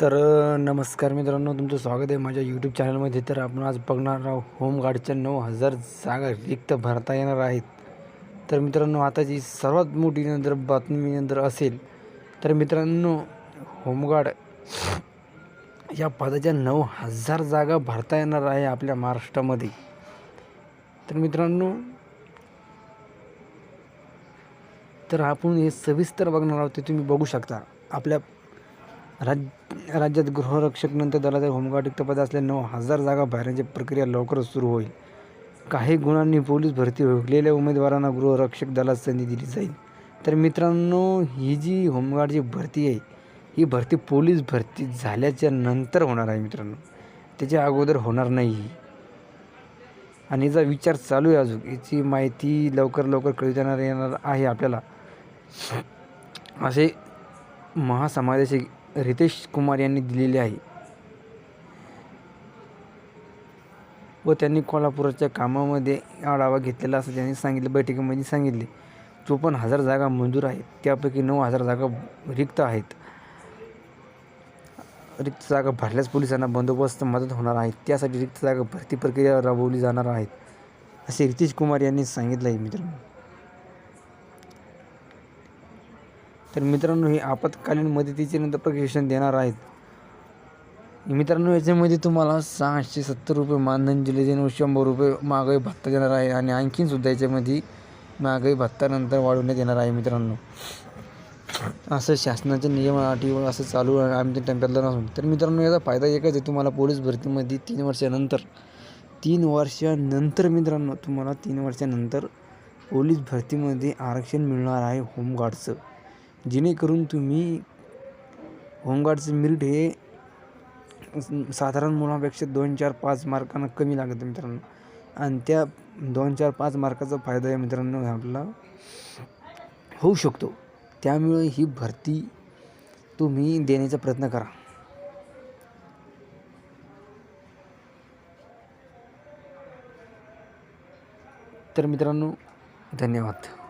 तर नमस्कार मित्रांनो तुमचं स्वागत आहे माझ्या यूट्यूब चॅनलमध्ये तर आपण आज बघणार आहोत होमगार्डच्या नऊ हजार जागा रिक्त भरता येणार आहेत. तर मित्रांनो आताची सर्वात मोठी नंतर बातमी नंतर असेल तर मित्रांनो होमगार्ड या पदाच्या नऊ हजार जागा भरता येणार आहे आपल्या महाराष्ट्रामध्ये. तर मित्रांनो तर आपण हे सविस्तर बघणार आहोत ते तुम्ही बघू शकता. आपल्या राज राज्यात गृहरक्षक नंतर दलातील होमगार्ड रिक्त पद असलेल्या नऊ हजार जागा भरण्याची प्रक्रिया लवकरच सुरू होईल. काही गुणांनी पोलीस भरती ओळखलेल्या उमेदवारांना गृहरक्षक दलात संधी दिली जाईल. तर मित्रांनो ही जी होमगार्डची भरती आहे ही भरती पोलीस भरती झाल्याच्यानंतर होणार आहे मित्रांनो. त्याच्या अगोदर होणार नाही. आणि याचा विचार चालू आहे अजून. याची माहिती लवकर लवकर कळू देणार येणार आहे आपल्याला. असे महासमाजाचे रितेश कुमार यांनी दिलेली आहे. व त्यांनी कोल्हापुराच्या कामामध्ये आढावा घेतलेला असं त्यांनी सांगितलं बैठकीमध्ये सांगितले. चोपन्न हजार जागा मंजूर आहेत. त्यापैकी नऊ हजार जागा रिक्त आहेत. रिक्त जागा भरल्यास पोलिसांना बंदोबस्त मदत होणार आहे. त्यासाठी रिक्त जागा भरती प्रक्रिया राबवली जाणार आहेत असे रितेश कुमार यांनी सांगितलं आहे मित्रांनो. तर मित्रांनो हे आपत्कालीन मदतीचे नंतर प्रशिक्षण देणार आहेत. मित्रांनो याच्यामध्ये तुम्हाला सहाशे सत्तर रुपये मानधन दिले जाईल शंभर रुपये महागाई भत्ता देणार आहे आणि आणखीन सुद्धा याच्यामध्ये महागाई भत्ता नंतर वाढवण्यात येणार आहे मित्रांनो. असं शासनाच्या नियम अटी असं चालू आहे आमच्या टप्प्यातलं नसून. तर मित्रांनो याचा फायदा एकच आहे तुम्हाला पोलीस भरतीमध्ये तीन वर्षानंतर तीन वर्षानंतर मित्रांनो तुम्हाला तीन वर्षानंतर पोलीस भरतीमध्ये आरक्षण मिळणार आहे होमगार्डचं. जेणेकरून तुम्ही होमगार्डचं मिरिट हे साधारण मुलापेक्षा दोन चार पाच मार्कांना कमी लागतं मित्रांनो. आणि त्या दोन चार पाच मार्काचा फायदा आहे मित्रांनो आपला. होऊ शकतो. त्यामुळे ही भरती तुम्ही देण्याचा प्रयत्न करा. तर मित्रांनो धन्यवाद.